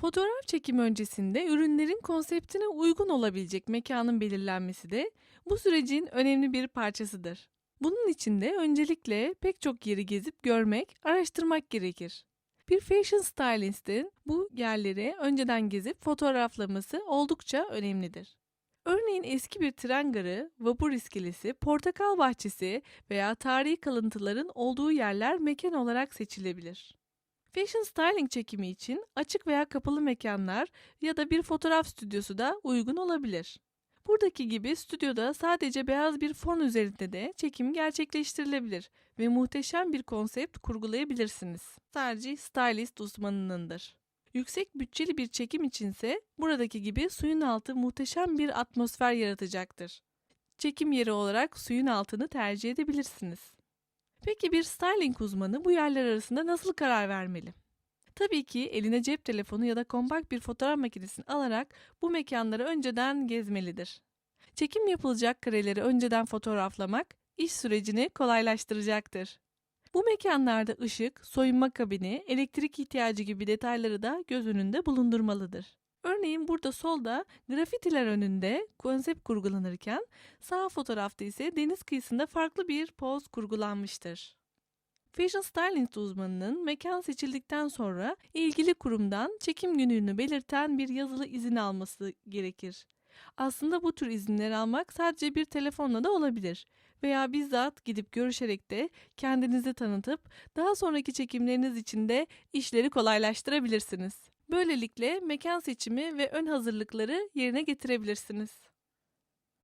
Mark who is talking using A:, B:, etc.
A: Fotoğraf çekimi öncesinde ürünlerin konseptine uygun olabilecek mekanın belirlenmesi de bu sürecin önemli bir parçasıdır. Bunun için de öncelikle pek çok yeri gezip görmek, araştırmak gerekir. Bir fashion stylistin bu yerleri önceden gezip fotoğraflaması oldukça önemlidir. Örneğin eski bir tren garı, vapur iskelesi, portakal bahçesi veya tarihi kalıntıların olduğu yerler mekan olarak seçilebilir. Fashion styling çekimi için açık veya kapalı mekanlar ya da bir fotoğraf stüdyosu da uygun olabilir. Buradaki gibi stüdyoda sadece beyaz bir fon üzerinde de çekim gerçekleştirilebilir ve muhteşem bir konsept kurgulayabilirsiniz. Sadece stylist uzmanınındır. Yüksek bütçeli bir çekim içinse buradaki gibi suyun altı muhteşem bir atmosfer yaratacaktır. Çekim yeri olarak suyun altını tercih edebilirsiniz. Peki bir styling uzmanı bu yerler arasında nasıl karar vermeli? Tabii ki eline cep telefonu ya da kompakt bir fotoğraf makinesini alarak bu mekanları önceden gezmelidir. Çekim yapılacak kareleri önceden fotoğraflamak iş sürecini kolaylaştıracaktır. Bu mekanlarda ışık, soyunma kabini, elektrik ihtiyacı gibi detayları da göz önünde bulundurmalıdır. Örneğin burada solda grafitiler önünde konsept kurgulanırken sağ fotoğrafta ise deniz kıyısında farklı bir poz kurgulanmıştır. Fashion stylist uzmanının mekan seçildikten sonra ilgili kurumdan çekim gününü belirten bir yazılı izin alması gerekir. Aslında bu tür izinleri almak sadece bir telefonla da olabilir veya bizzat gidip görüşerek de kendinizi tanıtıp daha sonraki çekimleriniz için de işleri kolaylaştırabilirsiniz. Böylelikle mekan seçimi ve ön hazırlıkları yerine getirebilirsiniz.